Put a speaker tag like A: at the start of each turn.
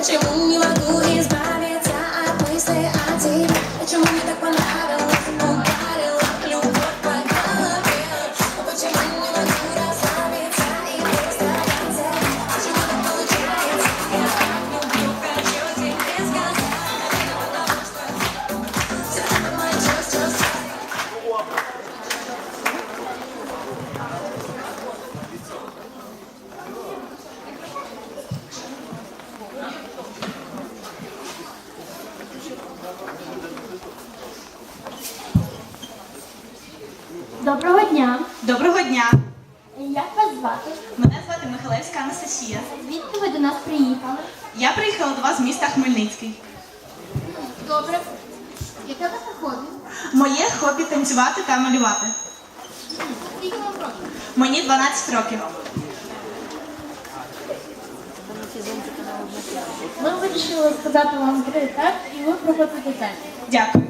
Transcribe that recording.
A: but you move Доброго дня! Доброго дня.
B: Як вас звати?
A: Мене звати Михайлевська Анастасія.
B: Звідки ви до нас приїхали?
A: Я приїхала до вас з міста Хмельницький.
B: Добре. Яке ваше хобі?
A: Моє хобі танцювати та малювати.
B: Скільки вам років?
A: Мені 12 років.
B: Ми вирішили сказати вам три так, і ви проходите тест.
A: Дякую.